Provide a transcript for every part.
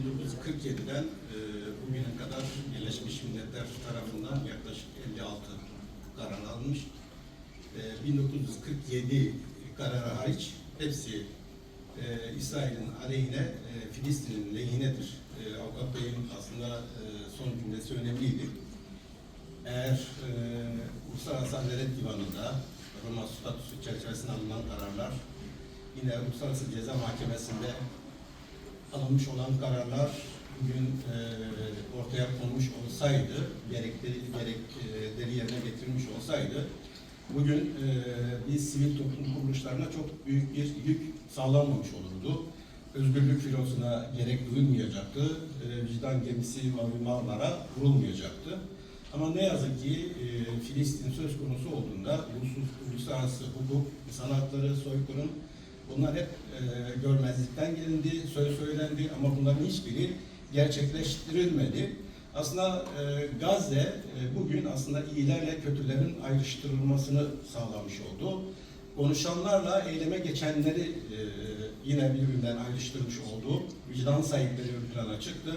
1947'den e, bugüne kadar Birleşmiş Milletler tarafından yaklaşık 56 karar alınmış. E, 1947 kararı hariç hepsi e, İsrail'in aleyhine, e, Filistin'in lehinedir. E, Avukat Bey'in aslında e, son cümlesi önemliydi. Eğer e, Uluslararası Adalet Divanı'nda Roma Statüsü çerçevesinde alınan kararlar, yine Uluslararası Ceza Mahkemesi'nde alınmış olan kararlar bugün e, ortaya konmuş olsaydı, gerekleri, gerekleri yerine getirilmiş olsaydı, bugün e, biz sivil toplum kuruluşlarına çok büyük bir yük sağlanmamış olurdu. Özgürlük filosuna gerek duyulmayacaktı, e, vicdan gemisi Mavi vurulmayacaktı. Ama ne yazık ki e, Filistin söz konusu olduğunda uluslararası hukuk, insan hakları, soykırım bunlar hep e, görmezlikten gelindi, söz söylendi ama bunların hiçbiri gerçekleştirilmedi. Aslında e, Gazze e, bugün aslında iyilerle kötülerin ayrıştırılmasını sağlamış oldu. Konuşanlarla eyleme geçenleri e, yine birbirinden ayrıştırmış oldu. Vicdan sahipleri ön plana çıktı.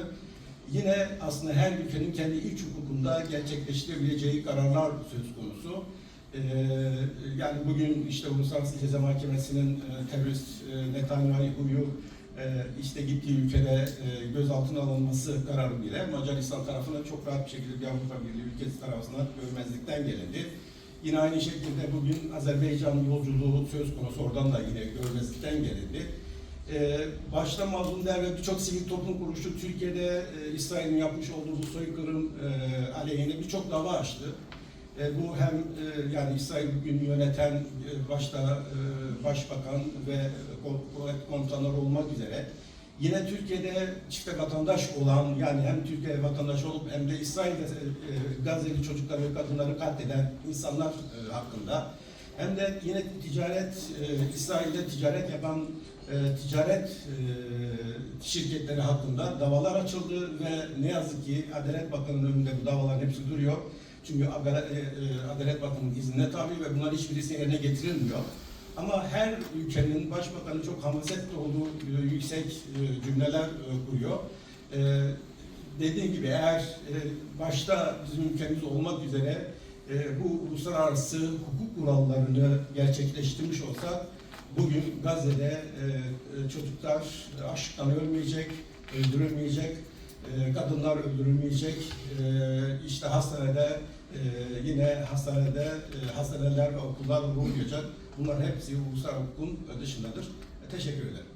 Yine aslında her ülkenin kendi iç hukukunda gerçekleştirebileceği kararlar söz konusu. Ee, yani bugün işte Uluslararası Ceza Mahkemesi'nin e, terörist e, Netanyahu'yu e, işte gittiği ülkede e, gözaltına alınması kararı bile Macaristan tarafına çok rahat bir şekilde bir Avrupa Birliği ülkesi tarafından görmezlikten gelindi. Yine aynı şekilde bugün Azerbaycan yolculuğu söz konusu oradan da yine görmezlikten gelindi. Ee, başta Mazlum Der ve birçok sivil toplum kuruluşu Türkiye'de e, İsrail'in yapmış olduğu bu soykırım e, aleyhine birçok dava açtı. E, bu hem e, yani İsrail bugün yöneten e, başta e, başbakan ve ko- kuvvet komutanları olmak üzere yine Türkiye'de çifte vatandaş olan yani hem Türkiye vatandaşı olup hem de İsrail'de e, e, Gazze'li çocuklar ve kadınları katleden insanlar e, hakkında hem de yine ticaret e, İsrail'de ticaret yapan e, ticaret e, şirketleri hakkında davalar açıldı ve ne yazık ki Adalet Bakanı'nın önünde bu davaların hepsi duruyor. Çünkü Adalet, e, Adalet Bakanı'nın iznine tabi ve bunlar hiçbirisi yerine getirilmiyor. Ama her ülkenin başbakanı çok hamasetli olduğu e, yüksek e, cümleler e, kuruyor. Dediğim gibi eğer başta bizim ülkemiz olmak üzere bu uluslararası hukuk kurallarını gerçekleştirmiş olsa bugün Gazze'de çocuklar açlıktan ölmeyecek, öldürülmeyecek, e, kadınlar öldürülmeyecek, e, işte hastanede e, yine hastanede e, hastaneler ve okullar vurulmayacak. Bunlar hepsi uluslararası hukukun dışındadır. Teşekkür ederim.